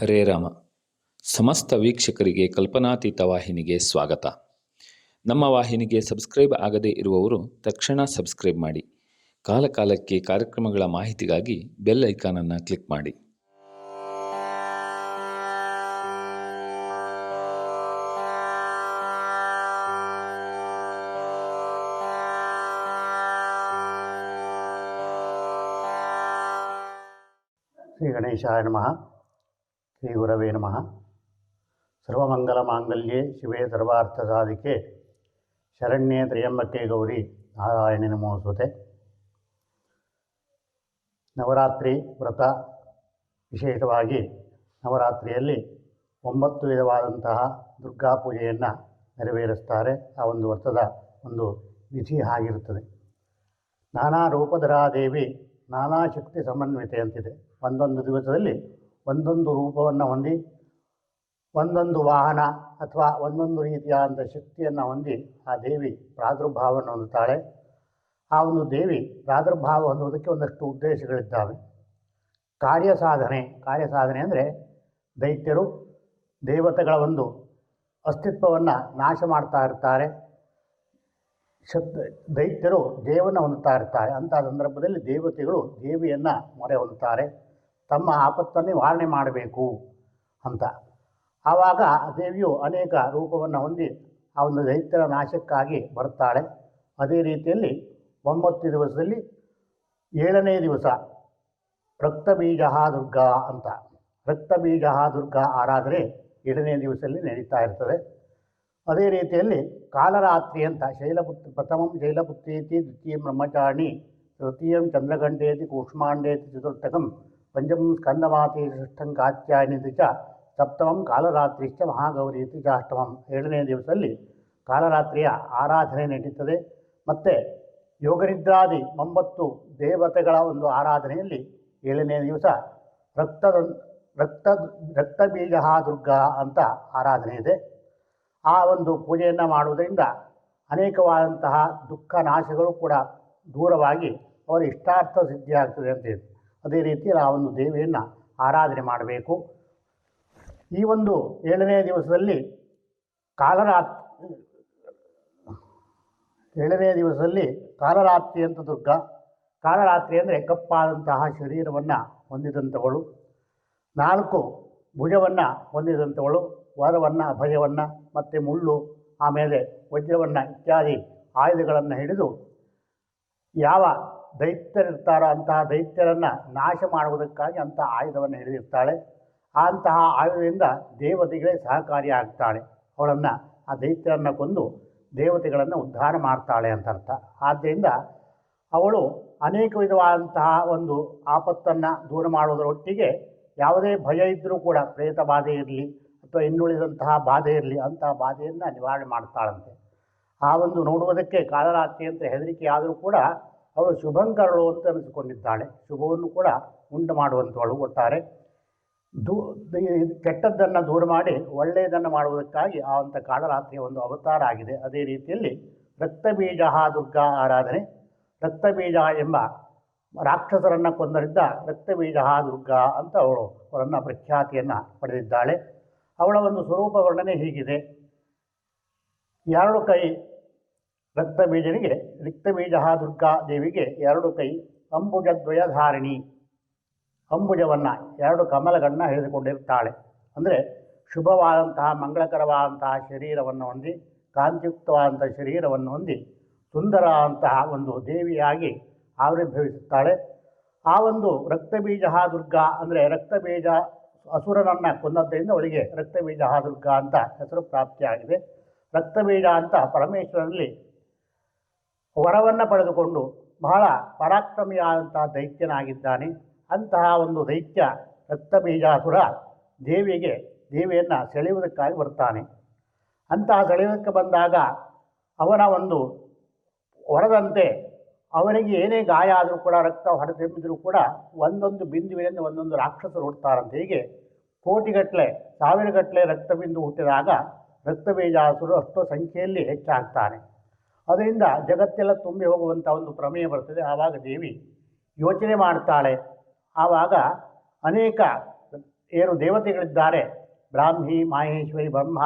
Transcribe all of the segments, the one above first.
ಹರೇ ರಾಮ. ಸಮಸ್ತ ವೀಕ್ಷಕರಿಗೆ ಕಲ್ಪನಾತೀತ ವಾಹಿನಿಗೆ ಸ್ವಾಗತ. ನಮ್ಮ ವಾಹಿನಿಗೆ ಸಬ್ಸ್ಕ್ರೈಬ್ ಆಗದೇ ಇರುವವರು ತಕ್ಷಣ ಸಬ್ಸ್ಕ್ರೈಬ್ ಮಾಡಿ. ಕಾಲಕಾಲಕ್ಕೆ ಕಾರ್ಯಕ್ರಮಗಳ ಮಾಹಿತಿಗಾಗಿ ಬೆಲ್ ಐಕಾನನ್ನು ಕ್ಲಿಕ್ ಮಾಡಿ. ಶ್ರೀ ಗಣೇಶಾಯ ನಮಃ. ಶ್ರೀ ಗುರವೇ ನಮಃ. ಸರ್ವಮಂಗಲಮಾಂಗಲ್ಯೆ ಶಿವೇ ಸರ್ವಾರ್ಥಸಾಧಿಕೆ. ಶರಣ್ಯೇ ತ್ರಯಂಬಕೆ ಗೌರಿ ನಾರಾಯಣಿ ನಮೋಸ್ತುತೆ ನವರಾತ್ರಿ ವ್ರತ ವಿಶೇಷವಾಗಿ ನವರಾತ್ರಿಯಲ್ಲಿ ಒಂಬತ್ತು ವಿಧವಾದಂತಹ ದುರ್ಗಾ ಪೂಜೆಯನ್ನು ನೆರವೇರಿಸ್ತಾರೆ. ಆ ಒಂದು ವ್ರತದ ಒಂದು ವಿಧಿ ಆಗಿರುತ್ತದೆ. ನಾನಾ ರೂಪಧರಾದೇವಿ ನಾನಾ ಶಕ್ತಿ ಸಮನ್ವಿತೆ ಅಂತಿದೆ. ಒಂದೊಂದು ದಿವಸದಲ್ಲಿ ಒಂದೊಂದು ರೂಪವನ್ನು ಹೊಂದಿ, ಒಂದೊಂದು ವಾಹನ ಅಥವಾ ಒಂದೊಂದು ರೀತಿಯಾದಂಥ ಶಕ್ತಿಯನ್ನು ಹೊಂದಿ ಆ ದೇವಿ ಪ್ರಾದುರ್ಭಾವವನ್ನು ಹೊಂದುತ್ತಾಳೆ. ಆ ಒಂದು ದೇವಿ ಪ್ರಾದುರ್ಭಾವ ಹೊಂದುವುದಕ್ಕೆ ಒಂದಷ್ಟು ಉದ್ದೇಶಗಳಿದ್ದಾವೆ. ಕಾರ್ಯ ಸಾಧನೆ ಕಾರ್ಯ ಸಾಧನೆ ಅಂದರೆ ದೈತ್ಯರು, ದೇವತೆಗಳ ಒಂದು ಅಸ್ತಿತ್ವವನ್ನು ನಾಶ ಮಾಡ್ತಾ ಇರ್ತಾರೆ. ಶತ್ ದೈತ್ಯರು ದೇವನ ಹೊಂದುತ್ತಾ ಇರ್ತಾರೆ. ಅಂಥ ಸಂದರ್ಭದಲ್ಲಿ ದೇವತೆಗಳು ದೇವಿಯನ್ನು ಮೊರೆ ಹೊಂದುತ್ತಾರೆ. ತಮ್ಮ ಆಪತ್ತನ್ನು ವಾರಣೆ ಮಾಡಬೇಕು ಅಂತ. ಆವಾಗ ದೇವಿಯು ಅನೇಕ ರೂಪವನ್ನು ಹೊಂದಿ ಆ ಒಂದು ದೈತ್ಯರ ನಾಶಕ್ಕಾಗಿ ಬರ್ತಾಳೆ ಅದೇ ರೀತಿಯಲ್ಲಿ ಒಂಬತ್ತು ದಿವಸದಲ್ಲಿ ಏಳನೇ ದಿವಸ ರಕ್ತಬೀಜ ದುರ್ಗಾ ಅಂತ. ರಕ್ತಬೀಜ ದುರ್ಗಾ ಆರಾಧನೆ ಏಳನೇ ದಿವಸದಲ್ಲಿ ನಡೀತಾ ಇರ್ತದೆ. ಅದೇ ರೀತಿಯಲ್ಲಿ ಕಾಲರಾತ್ರಿ ಅಂತ ಶೈಲಪುತ್ರ ಪ್ರಥಮಂ ಶೈಲಪುತ್ರೇತಿ ದ್ವಿತೀಯ ಬ್ರಹ್ಮಚಾರಿಣಿ ತೃತೀಯಂ ಚಂದ್ರಗಂಡೇತಿ ಕೂಷ್ಮಾಂಡೇತಿ ಚತುರ್ಥಕಂ ಪಂಚಮಂ ಸ್ಕಂದಮಾತೆ ಷಷ್ಠಂ ಕಾತ್ಯಾಯನಿತಿ ಚ ಸಪ್ತಮಂ ಕಾಲರಾತ್ರಿಶ್ಚ ಮಹಾಗೌರಿ ಇತಿ ಅಷ್ಟಮಂ. ಏಳನೇ ದಿವಸದಲ್ಲಿ ಕಾಲರಾತ್ರಿಯ ಆರಾಧನೆ ನಡೀತದೆ. ಮತ್ತು ಯೋಗನಿದ್ರಾದಿ ಒಂಬತ್ತು ದೇವತೆಗಳ ಒಂದು ಆರಾಧನೆಯಲ್ಲಿ ಏಳನೇ ದಿವಸ ರಕ್ತದ ರಕ್ತ ರಕ್ತಬೀಜ ದುರ್ಗಾ ಅಂತ ಆರಾಧನೆ ಇದೆ. ಆ ಒಂದು ಪೂಜೆಯನ್ನು ಮಾಡುವುದರಿಂದ ಅನೇಕವಾದಂತಹ ದುಃಖ ನಾಶಗಳು ಕೂಡ ದೂರವಾಗಿ ಅವರ ಇಷ್ಟಾರ್ಥ ಸಿದ್ಧಿಯಾಗ್ತದೆ ಅಂತ ಹೇಳಿ ಅದೇ ರೀತಿ ಆ ಒಂದು ದೇವಿಯನ್ನು ಆರಾಧನೆ ಮಾಡಬೇಕು. ಈ ಒಂದು ಏಳನೇ ದಿವಸದಲ್ಲಿ ಕಾಲರಾತ್ ಏಳನೇ ದಿವಸದಲ್ಲಿ ಕಾಲರಾತ್ರಿ ಅಂತ ದುರ್ಗ, ಕಾಲರಾತ್ರಿ ಅಂದರೆ ಕಪ್ಪಾದಂತಹ ಶರೀರವನ್ನು ಹೊಂದಿದಂಥವಳು. ನಾಲ್ಕು ಭುಜವನ್ನು ಹೊಂದಿದಂಥವಳು, ವರವನ್ನು, ಭಯವನ್ನು, ಮತ್ತು ಮುಳ್ಳು, ಆಮೇಲೆ ವಜ್ರವನ್ನು ಇತ್ಯಾದಿ ಆಯುಧಗಳನ್ನು ಹಿಡಿದು ಯಾವ ದೈತ್ಯರಿರ್ತಾರೋ, ಅಂತಹ ದೈತ್ಯರನ್ನು ನಾಶ ಮಾಡುವುದಕ್ಕಾಗಿ ಅಂತಹ ಆಯುಧವನ್ನು ಹಿಡಿದಿರ್ತಾಳೆ ಅಂತಹ ಆಯುಧದಿಂದ ದೇವತೆಗಳೇ ಸಹಕಾರಿಯಾಗ್ತಾಳೆ. ಅವಳನ್ನು, ಆ ದೈತ್ಯರನ್ನು ಕೊಂದು ದೇವತೆಗಳನ್ನು ಉದ್ಧಾರ ಮಾಡ್ತಾಳೆ ಅಂತ ಅರ್ಥ ಆದ್ದರಿಂದ ಅವಳು ಅನೇಕ ವಿಧವಾದಂತಹ ಒಂದು ಆಪತ್ತನ್ನು ದೂರ ಮಾಡುವುದರೊಟ್ಟಿಗೆ ಯಾವುದೇ ಭಯ ಇದ್ದರೂ ಕೂಡ ಪ್ರೇತ ಬಾಧೆ ಇರಲಿ ಅಥವಾ ಇನ್ನುಳಿದಂತಹ ಬಾಧೆ ಇರಲಿ ಅಂತಹ ಬಾಧೆಯನ್ನು ನಿವಾರಣೆ ಮಾಡ್ತಾಳಂತೆ. ಆ ಒಂದು ನೋಡುವುದಕ್ಕೆ ಕಾಲರಾತ್ರಿ ಅಂತ ಹೆದರಿಕೆ ಆದರೂ ಕೂಡ ಅವಳು ಶುಭಂಕರಳು ಅಂತ ಅನಿಸಿಕೊಂಡಿದ್ದಾಳೆ. ಶುಭವನ್ನು ಕೂಡ ಉಂಟು ಮಾಡುವಂಥವಳು ಒಟ್ಟಾರೆ. ದೂ ಕೆಟ್ಟದ್ದನ್ನು ದೂರ ಮಾಡಿ ಒಳ್ಳೆಯದನ್ನು ಮಾಡುವುದಕ್ಕಾಗಿ ಆ ಅಂಥ ಕಾಳರಾತ್ರಿಯ ಒಂದು ಅವತಾರ ಆಗಿದೆ. ಅದೇ ರೀತಿಯಲ್ಲಿ ರಕ್ತಬೀಜ ದುರ್ಗಾ ಆರಾಧನೆ. ರಕ್ತಬೀಜ ಎಂಬ ರಾಕ್ಷಸರನ್ನು ಕೊಂದರಿದ್ದ ರಕ್ತಬೀಜ ದುರ್ಗಾ ಅಂತ ಅವಳು ಅವರನ್ನು ಪ್ರಖ್ಯಾತಿಯನ್ನು ಪಡೆದಿದ್ದಾಳೆ. ಅವಳ ಒಂದು ಸ್ವರೂಪ ವರ್ಣನೆ ಹೀಗಿದೆ. ಎರಡು ಕೈ ರಕ್ತಬೀಜನಿಗೆ ರಕ್ತಬೀಜ ದುರ್ಗಾ ದೇವಿಗೆ ಎರಡು ಕೈ ಅಂಬುಜದ್ವಯಧಾರಿಣಿ. ಅಂಬುಜವನ್ನು ಎರಡು ಕಮಲಗಳನ್ನು ಹಿಡಿದುಕೊಂಡಿರ್ತಾಳೆ ಅಂದರೆ ಶುಭವಾದಂತಹ, ಮಂಗಳಕರವಾದಂತಹ ಶರೀರವನ್ನು ಹೊಂದಿ, ಕಾಂತಿಯುಕ್ತವಾದಂಥ ಶರೀರವನ್ನು ಹೊಂದಿ ಸುಂದರವಾದಂತಹ ಒಂದು ದೇವಿಯಾಗಿ ಆವಿರ್ಭವಿಸುತ್ತಾಳೆ. ಆ ಒಂದು ರಕ್ತಬೀಜ ದುರ್ಗಾ ಅಂದರೆ ರಕ್ತಬೀಜ ಅಸುರನನ್ನು ಕೊಂದದ್ದರಿಂದ ಅವಳಿಗೆ ರಕ್ತಬೀಜ ದುರ್ಗಾ ಅಂತ ಹೆಸರು ಪ್ರಾಪ್ತಿಯಾಗಿದೆ. ರಕ್ತಬೀಜ ಅಂತ ಪರಮೇಶ್ವರನಲ್ಲಿ ವರವನ್ನು ಪಡೆದುಕೊಂಡು ಬಹಳ ಪರಾಕ್ರಮಿಯಾದಂತಹ ದೈತ್ಯನಾಗಿದ್ದಾನೆ. ಅಂತಹ ಒಂದು ದೈತ್ಯ ರಕ್ತಬೀಜಾಸುರ ದೇವಿಗೆ ದೇವಿಯನ್ನು ಸೆಳೆಯುವುದಕ್ಕಾಗಿ ಬರ್ತಾನೆ. ಅಂತಹ ಸೆಳೆಯುವುದಕ್ಕೆ ಬಂದಾಗ ಅವನ ಒಂದು ಹೊರದಂತೆ ಅವನಿಗೆ ಏನೇ ಗಾಯ ಆದರೂ ಕೂಡ, ರಕ್ತ ಹೊರತೆಂಬಿದರೂ ಕೂಡ ಒಂದೊಂದು ಬಿಂದುವಿನಿಂದ ಒಂದೊಂದು ರಾಕ್ಷಸರು ಹುಡ್ತಾರಂತೆ ಹೀಗೆ ಕೋಟಿಗಟ್ಟಲೆ, ಸಾವಿರಗಟ್ಟಲೆ ರಕ್ತಬಿಂದು ಹುಟ್ಟಿದಾಗ ರಕ್ತಬೀಜಾಸುರು ಅಷ್ಟು ಸಂಖ್ಯೆಯಲ್ಲಿ ಹೆಚ್ಚಾಗ್ತಾನೆ. ಅದರಿಂದ ಜಗತ್ತೆಲ್ಲ ತುಂಬಿ ಹೋಗುವಂಥ ಒಂದು ಪ್ರಮೇಯ ಬರ್ತದೆ. ಆವಾಗ ದೇವಿ ಯೋಚನೆ ಮಾಡ್ತಾಳೆ. ಆವಾಗ ಅನೇಕ ಏನು ದೇವತೆಗಳಿದ್ದಾರೆ. ಬ್ರಾಹ್ಮಿ, ಮಾಹೇಶ್ವರಿ, ಬ್ರಹ್ಮ,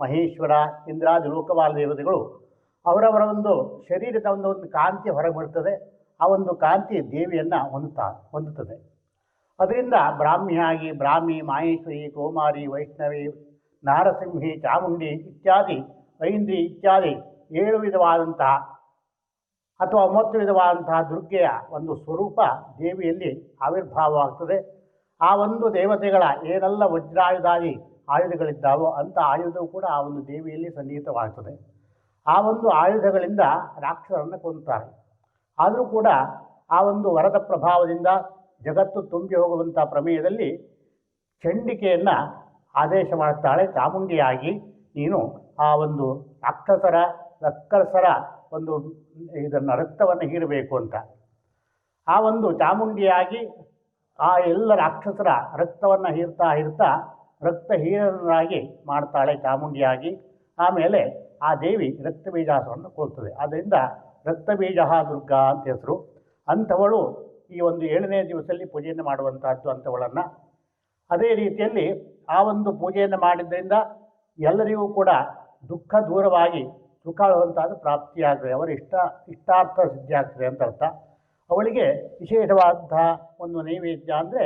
ಮಹೇಶ್ವರ, ಇಂದ್ರಾದಿ, ಲೋಕಪಾಲ ದೇವತೆಗಳು ಅವರವರ ಒಂದು ಶರೀರದ ಒಂದು ಒಂದು ಕಾಂತಿ ಹೊರಗೆ ಬರ್ತದೆ. ಆ ಒಂದು ಕಾಂತಿ ದೇವಿಯನ್ನು ಹೊಂದುತ್ತಾ, ಹೊಂದುತ್ತದೆ. ಅದರಿಂದ ಬ್ರಾಹ್ಮಿಯಾಗಿ ಬ್ರಾಹ್ಮಿ, ಮಾಹೇಶ್ವರಿ, ಕೋಮಾರಿ, ವೈಷ್ಣವಿ, ನಾರಸಿಂಹಿ, ಚಾಮುಂಡಿ ಇತ್ಯಾದಿ, ಐಂದ್ರಿ ಇತ್ಯಾದಿ ಏಳು ವಿಧವಾದಂತಹ ಅಥವಾ ಒಂಬತ್ತು ವಿಧವಾದಂತಹ ದುರ್ಗೆಯ ಒಂದು ಸ್ವರೂಪ ದೇವಿಯಲ್ಲಿ ಆವಿರ್ಭಾವವಾಗ್ತದೆ. ಆ ಒಂದು ದೇವತೆಗಳ ಏನೆಲ್ಲ ವಜ್ರಾಯುಧಾದಿ ಆಯುಧಗಳಿದ್ದಾವೋ ಅಂಥ ಆಯುಧವು ಕೂಡ ಆ ಒಂದು ದೇವಿಯಲ್ಲಿ ಸನ್ನಿಹಿತವಾಗ್ತದೆ ಆ ಒಂದು ಆಯುಧಗಳಿಂದ ರಾಕ್ಷಸರನ್ನು ಕೊಂತಾರೆ ಆದರೂ ಕೂಡ ಆ ಒಂದು ವರದ ಪ್ರಭಾವದಿಂದ ಜಗತ್ತು ತುಂಬಿ ಹೋಗುವಂಥ ಪ್ರಮೇಯದಲ್ಲಿ ಚಂಡಿಕೆಯನ್ನು ಆದೇಶ ಮಾಡುತ್ತಾಳೆ ಚಾಮುಂಡಿಯಾಗಿ. ನೀನು ಆ ಒಂದು ರಾಕ್ಷಸರ ರಕ್ಕಸರ ಒಂದು ಇದನ್ನು ರಕ್ತವನ್ನು ಹೀರಬೇಕು ಅಂತ. ಆ ಒಂದು ಚಾಮುಂಡಿಯಾಗಿ ಆ ಎಲ್ಲ ರಾಕ್ಷಸರ ರಕ್ತವನ್ನು ಹೀರ್ತಾ ಹೀರ್ತಾ ರಕ್ತ ಹೀರನಾಗಿ ಮಾಡ್ತಾಳೆ ಚಾಮುಂಡಿಯಾಗಿ. ಆಮೇಲೆ ಆ ದೇವಿ ರಕ್ತಬೀಜಾಸವನ್ನು ಕೊಳ್ತದೆ ಆದ್ದರಿಂದ ರಕ್ತಬೀಜ ದುರ್ಗಾ ಅಂತ ಹೆಸರು. ಅಂಥವಳು ಈ ಒಂದು ಏಳನೇ ದಿವಸದಲ್ಲಿ ಪೂಜೆಯನ್ನು ಮಾಡುವಂತಹದ್ದು ಅಂಥವಳನ್ನು. ಅದೇ ರೀತಿಯಲ್ಲಿ ಆ ಒಂದು ಪೂಜೆಯನ್ನು ಮಾಡಿದ್ದರಿಂದ ಎಲ್ಲರಿಗೂ ಕೂಡ ದುಃಖ ದೂರವಾಗಿ ಸುಖಾಳುವಂತಹದ್ದು ಪ್ರಾಪ್ತಿಯಾಗ್ತದೆ ಅವರ ಇಷ್ಟ, ಇಷ್ಟಾರ್ಥ ಸಿದ್ಧಿಯಾಗ್ತದೆ ಅಂತ ಅರ್ಥ. ಅವಳಿಗೆ ವಿಶೇಷವಾದಂತಹ ಒಂದು ನೈವೇದ್ಯ ಅಂದರೆ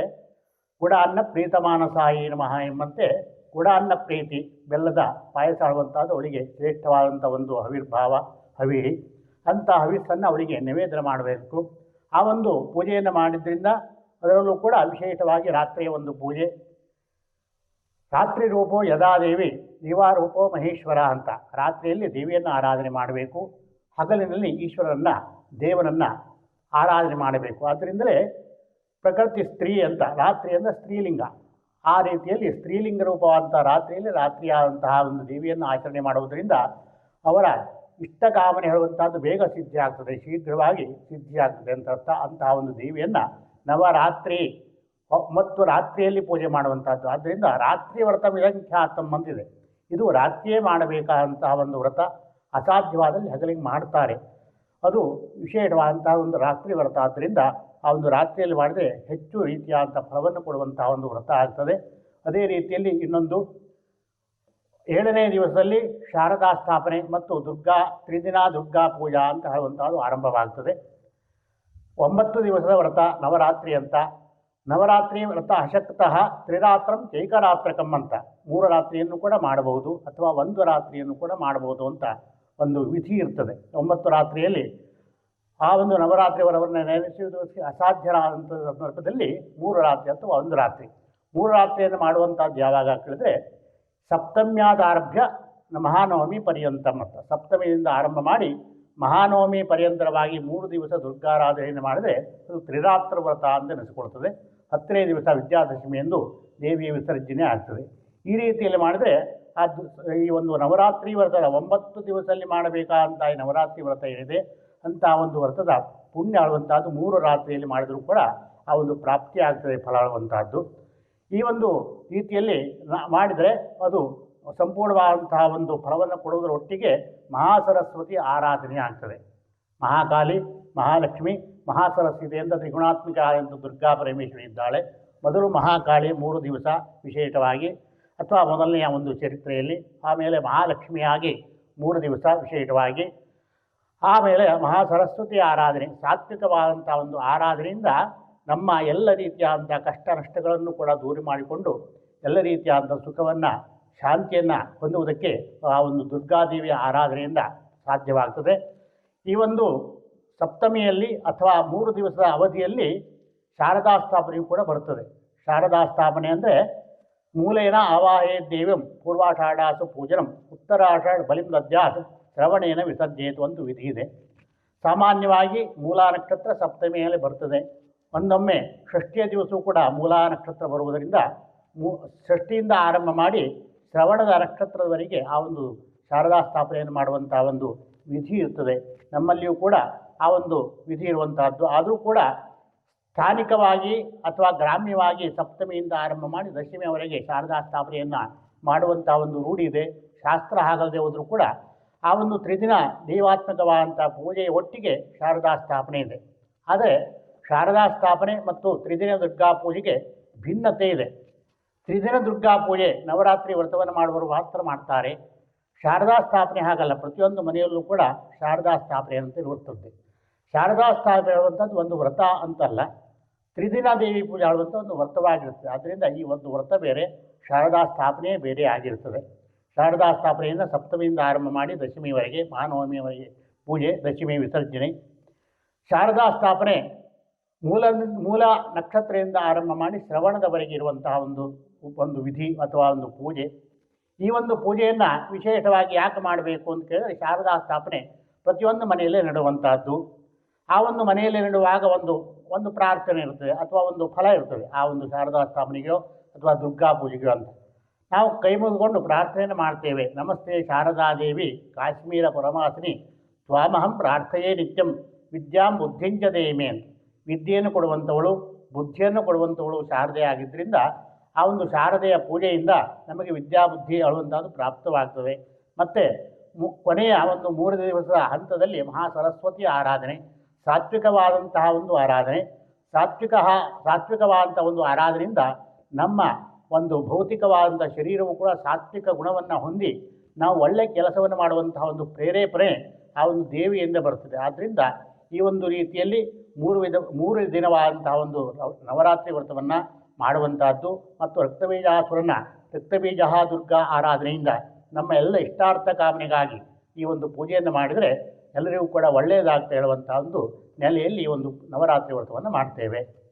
ಗುಡ ಅನ್ನ ಪ್ರೀತಮಾನಸಾಯಿ ನಮಃ ಎಂಬಂತೆ ಗುಡ ಅನ್ನ ಪ್ರೀತಿ, ಬೆಲ್ಲದ ಪಾಯಸ ಆಡುವಂಥದ್ದು ಅವಳಿಗೆ ಶ್ರೇಷ್ಠವಾದಂಥ ಒಂದು ಹವಿರ್ಭಾವ ಹವಿರಿ ಅಂಥ ಹವಿಸ್ಸನ್ನು ಅವಳಿಗೆ ನಿವೇದನೆ ಮಾಡಬೇಕು. ಆ ಒಂದು ಪೂಜೆಯನ್ನು ಮಾಡಿದ್ರಿಂದ ಅದರಲ್ಲೂ ಕೂಡ ವಿಶೇಷವಾಗಿ ರಾತ್ರಿಯ ಒಂದು ಪೂಜೆ ರಾತ್ರಿ ರೂಪೋ ಯದಾದೇವಿ ದಿವಾರೂಪೋ ಮಹೇಶ್ವರ ಅಂತ. ರಾತ್ರಿಯಲ್ಲಿ ದೇವಿಯನ್ನು ಆರಾಧನೆ ಮಾಡಬೇಕು. ಹಗಲಿನಲ್ಲಿ ಈಶ್ವರನ್ನು ದೇವನನ್ನು ಆರಾಧನೆ ಮಾಡಬೇಕು. ಆದ್ದರಿಂದಲೇ ಪ್ರಕೃತಿ ಸ್ತ್ರೀ ಅಂತ, ರಾತ್ರಿ ಅಂದರೆ ಸ್ತ್ರೀಲಿಂಗ. ಆ ರೀತಿಯಲ್ಲಿ ಸ್ತ್ರೀಲಿಂಗ ರೂಪವಾದಂಥ ರಾತ್ರಿಯಲ್ಲಿ ರಾತ್ರಿಯಾದಂತಹ ಒಂದು ದೇವಿಯನ್ನು ಆಚರಣೆ ಮಾಡುವುದರಿಂದ ಅವರ ಇಷ್ಟಕಾಮನೆ ಹೇಳುವಂಥದ್ದು ಬೇಗ ಸಿದ್ಧಿಯಾಗ್ತದೆ, ಶೀಘ್ರವಾಗಿ ಸಿದ್ಧಿಯಾಗ್ತದೆ ಅಂತ ಅರ್ಥ. ಅಂತಹ ಒಂದು ದೇವಿಯನ್ನು ನವರಾತ್ರಿ ಮತ್ತು ರಾತ್ರಿಯಲ್ಲಿ ಪೂಜೆ ಮಾಡುವಂತಹದ್ದು. ಆದ್ದರಿಂದ ರಾತ್ರಿ ವ್ರತ ವಿಧಂಖ್ಯಾತಂ ಬಂದಿದೆ ಇದು ರಾತ್ರಿಯೇ ಮಾಡಬೇಕಾದಂತಹ ಒಂದು ವ್ರತ ಅಸಾಧ್ಯವಾದಲ್ಲಿ ಹಗಲಿಗೆ ಮಾಡ್ತಾರೆ. ಅದು ವಿಶೇಷವಾದಂತಹ ಒಂದು ರಾತ್ರಿ ವ್ರತ. ಆದ್ದರಿಂದ ಆ ಒಂದು ರಾತ್ರಿಯಲ್ಲಿ ಮಾಡಿದ್ರೆ ಹೆಚ್ಚು ರೀತಿಯಾದಂಥ ಫಲವನ್ನು ಕೊಡುವಂತಹ ಒಂದು ವ್ರತ ಆಗ್ತದೆ. ಅದೇ ರೀತಿಯಲ್ಲಿ ಇನ್ನೊಂದು, ಏಳನೇ ದಿವಸದಲ್ಲಿ ಶಾರದಾ ಸ್ಥಾಪನೆ ಮತ್ತು ದುರ್ಗಾ, ತ್ರಿದಿನ ದುರ್ಗಾ ಪೂಜಾ ಅಂತ ಹೇಳುವಂಥದ್ದು ಆರಂಭವಾಗ್ತದೆ. ಒಂಬತ್ತು ದಿವಸದ ವ್ರತ ನವರಾತ್ರಿ ಅಂತ ನವರಾತ್ರಿ ವ್ರತ ಅಶಕ್ತಃ ತ್ರಿರಾತ್ರಂ ಚೈಕರಾತ್ರಕಂ ಅಂತ. ಮೂರು ರಾತ್ರಿಯನ್ನು ಕೂಡ ಮಾಡಬಹುದು ಅಥವಾ ಒಂದು ರಾತ್ರಿಯನ್ನು ಕೂಡ ಮಾಡಬಹುದು ಅಂತ ಒಂದು ವಿಧಿ ಇರ್ತದೆ. ಒಂಬತ್ತು ರಾತ್ರಿಯಲ್ಲಿ ಆ ಒಂದು ನವರಾತ್ರಿ ವರವನ್ನು ನೆನೆಸುವುದು ಅಸಾಧ್ಯರಾದಂಥ ಸಂದರ್ಭದಲ್ಲಿ ಮೂರು ರಾತ್ರಿ ಅಥವಾ ಒಂದು ರಾತ್ರಿ. ಮೂರು ರಾತ್ರಿಯನ್ನು ಮಾಡುವಂಥದ್ದು ಯಾವಾಗ ಕೇಳಿದ್ರೆ ಸಪ್ತಮ್ಯಾದಾರಭ್ಯ ಮಹಾನವಮಿ ಪರ್ಯಂತಂ ಅಂತ. ಸಪ್ತಮಿಯಿಂದ ಆರಂಭ ಮಾಡಿ ಮಹಾನವಮಿ ಪರ್ಯಂತರವಾಗಿ ಮೂರು ದಿವಸ ದುರ್ಗಾರಾಧನೆಯನ್ನು ಮಾಡಿದರೆ ಅದು ತ್ರಿರಾತ್ರ ವ್ರತ ಅಂತ ನೆನೆಸಿಕೊಳ್ತದೆ ಹತ್ತನೇ ದಿವಸ ವಿದ್ಯಾದಶಮಿ ಎಂದು ದೇವಿಯ ವಿಸರ್ಜನೆ ಆಗ್ತದೆ. ಈ ರೀತಿಯಲ್ಲಿ ಮಾಡಿದರೆ ಅದು ಈ ಒಂದು ನವರಾತ್ರಿ ವ್ರತದ ಒಂಬತ್ತು ದಿವಸದಲ್ಲಿ ಮಾಡಬೇಕಾದಂಥ ಈ ನವರಾತ್ರಿ ವ್ರತ ಏನಿದೆ ಅಂತಹ ಒಂದು ವ್ರತದ ಪುಣ್ಯ ಆಳುವಂಥದ್ದು ಮೂರು ರಾತ್ರಿಯಲ್ಲಿ ಮಾಡಿದರೂ ಕೂಡ ಆ ಒಂದು ಪ್ರಾಪ್ತಿ ಆಗ್ತದೆ, ಫಲ ಆಳುವಂಥದ್ದು ಈ ಒಂದು ರೀತಿಯಲ್ಲಿ ಮಾಡಿದರೆ ಅದು ಸಂಪೂರ್ಣವಾದಂತಹ ಒಂದು ಫಲವನ್ನು ಕೊಡುವುದರ ಒಟ್ಟಿಗೆ ಮಹಾಸರಸ್ವತಿ ಆರಾಧನೆ ಆಗ್ತದೆ. ಮಹಾಕಾಲಿ ಮಹಾಲಕ್ಷ್ಮಿ ಮಹಾಸರಸ್ವತಿ ಅಂತ ತ್ರಿಗುಣಾತ್ಮಿಕ ಎಂದು ದುರ್ಗಾ ಪರಮೇಶ್ವರಿ ಇದ್ದಾಳೆ. ಮೊದಲು ಮಹಾಕಾಳಿ ಮೂರು ದಿವಸ ವಿಶೇಷವಾಗಿ, ಅಥವಾ ಮೊದಲನೆಯ ಒಂದು ಚರಿತ್ರೆಯಲ್ಲಿ, ಆಮೇಲೆ ಮಹಾಲಕ್ಷ್ಮಿಯಾಗಿ ಮೂರು ದಿವಸ ವಿಶೇಷವಾಗಿ. ಆಮೇಲೆ ಮಹಾಸರಸ್ವತಿ ಆರಾಧನೆ, ಸಾತ್ವಿಕವಾದಂಥ ಒಂದು ಆರಾಧನೆಯಿಂದ ನಮ್ಮ ಎಲ್ಲ ರೀತಿಯಾದಂಥ ಕಷ್ಟ ನಷ್ಟಗಳನ್ನು ಕೂಡ ದೂರ ಮಾಡಿಕೊಂಡು, ಎಲ್ಲ ರೀತಿಯಾದಂಥ ಸುಖವನ್ನು, ಶಾಂತಿಯನ್ನು ಹೊಂದುವುದಕ್ಕೆ ಆ ಒಂದು ದುರ್ಗಾದೇವಿಯ ಆರಾಧನೆಯಿಂದ ಸಾಧ್ಯವಾಗ್ತದೆ. ಈ ಒಂದು ಸಪ್ತಮಿಯಲ್ಲಿ ಅಥವಾ ಮೂರು ದಿವಸದ ಅವಧಿಯಲ್ಲಿ ಶಾರದಾ ಸ್ಥಾಪನೆಯು ಕೂಡ ಬರುತ್ತದೆ. ಶಾರದಾ ಸ್ಥಾಪನೆ ಅಂದರೆ ಮೂಲೇನ ಆವಾಹೇ ದೇವಂ ಪೂರ್ವಾಷಾಢಾಸು ಪೂಜನಂ ಉತ್ತರಾಷಾಢ ಬಲಿಂ ದದ್ಯಾತ್ ಶ್ರವಣೇನ ವಿಸರ್ಜೇತು ಒಂದು ವಿಧಿ ಇದೆ. ಸಾಮಾನ್ಯವಾಗಿ ಮೂಲಾ ನಕ್ಷತ್ರ ಸಪ್ತಮಿಯಲ್ಲಿ ಬರ್ತದೆ. ಒಂದೊಮ್ಮೆ ಷಷ್ಠಿಯ ದಿವಸವೂ ಕೂಡ ಮೂಲಾ ನಕ್ಷತ್ರ ಬರುವುದರಿಂದ ಮೂ, ಷಷ್ಠಿಯಿಂದ ಆರಂಭ ಮಾಡಿ ಶ್ರವಣದ ನಕ್ಷತ್ರದವರೆಗೆ ಆ ಒಂದು ಶಾರದಾ ಸ್ಥಾಪನೆಯನ್ನು ಮಾಡುವಂಥ ಒಂದು ವಿಧಿ ಇರ್ತದೆ. ನಮ್ಮಲ್ಲಿಯೂ ಕೂಡ ಆ ಒಂದು ವಿಧಿ ಇರುವಂತಹದ್ದು. ಆದರೂ ಕೂಡ ಸ್ಥಾನಿಕವಾಗಿ ಅಥವಾ ಗ್ರಾಮ್ಯವಾಗಿ ಸಪ್ತಮಿಯಿಂದ ಆರಂಭ ಮಾಡಿ ದಶಮಿಯವರೆಗೆ ಶಾರದಾ ಸ್ಥಾಪನೆಯನ್ನು ಮಾಡುವಂಥ ಒಂದು ರೂಢಿ ಇದೆ. ಶಾಸ್ತ್ರ ಆಗಲ್ಲದೆ ಹೋದರೂ ಕೂಡ ಆ ಒಂದು ತ್ರಿದಿನ ದೈವಾತ್ಮಕವಾದಂಥ ಪೂಜೆಯ ಒಟ್ಟಿಗೆ ಶಾರದಾ ಸ್ಥಾಪನೆ ಇದೆ. ಆದರೆ ಶಾರದಾ ಸ್ಥಾಪನೆ ಮತ್ತು ತ್ರಿದಿನ ದುರ್ಗಾ ಪೂಜೆಗೆ ಭಿನ್ನತೆ ಇದೆ. ತ್ರಿದಿನ ದುರ್ಗಾ ಪೂಜೆ ನವರಾತ್ರಿ ವ್ರತವನ್ನು ಮಾಡುವವರು ಮಾತ್ರ ಮಾಡ್ತಾರೆ. ಶಾರದಾ ಸ್ಥಾಪನೆ ಹಾಗಲ್ಲ, ಪ್ರತಿಯೊಂದು ಮನೆಯಲ್ಲೂ ಕೂಡ ಶಾರದಾ ಸ್ಥಾಪನೆ ಅಂತ ಇರುತ್ತದೆ ಶಾರದಾ ಸ್ಥಾಪನೆ ಹೇಳುವಂಥದ್ದು ಒಂದು ವ್ರತ ಅಂತಲ್ಲ ತ್ರಿದಿನ ದೇವಿ ಪೂಜೆ ಆಡುವಂಥ ಒಂದು ವ್ರತವಾಗಿರುತ್ತದೆ ಆದ್ದರಿಂದ ಈ ಒಂದು ವ್ರತ ಬೇರೆ, ಶಾರದಾ ಸ್ಥಾಪನೆ ಬೇರೆ ಆಗಿರ್ತದೆ. ಶಾರದಾ ಸ್ಥಾಪನೆಯಿಂದ ಸಪ್ತಮಿಯಿಂದ ಆರಂಭ ಮಾಡಿ ದಶಮಿವರೆಗೆ ಮಹಾನವಮಿಯವರೆಗೆ ಪೂಜೆ, ದಶಮಿ ವಿಸರ್ಜನೆ. ಶಾರದಾ ಸ್ಥಾಪನೆ ಮೂಲ ಮೂಲ ನಕ್ಷತ್ರದಿಂದ ಆರಂಭ ಮಾಡಿ ಶ್ರವಣದವರೆಗೆ ಇರುವಂತಹ ಒಂದು ಒಂದು ವಿಧಿ ಅಥವಾ ಒಂದು ಪೂಜೆ. ಈ ಒಂದು ಪೂಜೆಯನ್ನು ವಿಶೇಷವಾಗಿ ಯಾಕೆ ಮಾಡಬೇಕು ಅಂತ ಕೇಳಿದರೆ, ಶಾರದಾ ಸ್ಥಾಪನೆ ಪ್ರತಿಯೊಂದು ಮನೆಯಲ್ಲೇ ನೆಡುವಂತಹದ್ದು. ಆ ಒಂದು ಮನೆಯಲ್ಲಿ ನೆಡುವಾಗ ಒಂದು ಒಂದು ಪ್ರಾರ್ಥನೆ ಇರ್ತದೆ ಅಥವಾ ಒಂದು ಫಲ ಇರ್ತದೆ. ಆ ಒಂದು ಶಾರದಾ ಸ್ಥಾಪನೆಗೋ ಅಥವಾ ದುರ್ಗಾ ಪೂಜೆಗೋ ಅಂತ. ನಾವು ಕೈ ಮುಗಿದುಕೊಂಡು ಪ್ರಾರ್ಥನೆಯನ್ನು ಮಾಡ್ತೇವೆ. ನಮಸ್ತೆ ಶಾರದಾದೇವಿ ಕಾಶ್ಮೀರ ಪರಮಾಸಿನಿ ಸ್ವಾಮಹಂ ಪ್ರಾರ್ಥೆಯೇ ನಿತ್ಯಂ, ವಿದ್ಯಾಂ ಬುದ್ಧಿಂಚ ದೇಮೆ ಅಂತ. ವಿದ್ಯೆಯನ್ನು ಕೊಡುವಂಥವಳು, ಬುದ್ಧಿಯನ್ನು ಕೊಡುವಂಥವಳು ಶಾರದೆ ಆಗಿದ್ದರಿಂದ ಆ ಒಂದು ಶಾರದೆಯ ಪೂಜೆಯಿಂದ ನಮಗೆ ವಿದ್ಯಾಬುದ್ಧಿ ಅಳುವಂಥದ್ದು ಪ್ರಾಪ್ತವಾಗ್ತದೆ. ಮತ್ತು ಮು, ಕೊನೆಯ ಒಂದು ಮೂರು ದಿವಸದ ಹಂತದಲ್ಲಿ ಮಹಾ ಸರಸ್ವತಿ ಆರಾಧನೆ. ಸಾತ್ವಿಕವಾದಂತಹ ಒಂದು ಆರಾಧನೆ. ಸಾತ್ವಿಕ ಸಾತ್ವಿಕವಾದಂಥ ಒಂದು ಆರಾಧನೆಯಿಂದ ನಮ್ಮ ಒಂದು ಭೌತಿಕವಾದಂಥ ಶರೀರವು ಕೂಡ ಸಾತ್ವಿಕ ಗುಣವನ್ನು ಹೊಂದಿ ನಾವು ಒಳ್ಳೆಯ ಕೆಲಸವನ್ನು ಮಾಡುವಂತಹ ಒಂದು ಪ್ರೇರೇಪಣೆ ಆ ಒಂದು ದೇವಿಯಿಂದ ಬರುತ್ತದೆ. ಆದ್ದರಿಂದ ಈ ಒಂದು ರೀತಿಯಲ್ಲಿ ಮೂರು ವಿಧ, ಮೂರು ದಿನವಾದಂತಹ ಒಂದು ನವರಾತ್ರಿ ವ್ರತವನ್ನು ಮಾಡುವಂತಹದ್ದು ಮತ್ತು ರಕ್ತಬೀಜಾಸುರನ, ರಕ್ತಬೀಜ ದುರ್ಗಾ ಆರಾಧನೆಯಿಂದ ನಮ್ಮ ಎಲ್ಲ ಇಷ್ಟಾರ್ಥ ಕಾಮನೆಗಾಗಿ ಈ ಒಂದು ಪೂಜೆಯನ್ನು ಮಾಡಿದರೆ ಎಲ್ಲರಿಗೂ ಕೂಡ ಒಳ್ಳೆಯದಾಗ್ತಾ ಹೇಳುವಂಥ ಒಂದು ನೆಲೆಯಲ್ಲಿ ಒಂದು ನವರಾತ್ರಿ ವ್ರತವನ್ನು ಮಾಡ್ತೇವೆ.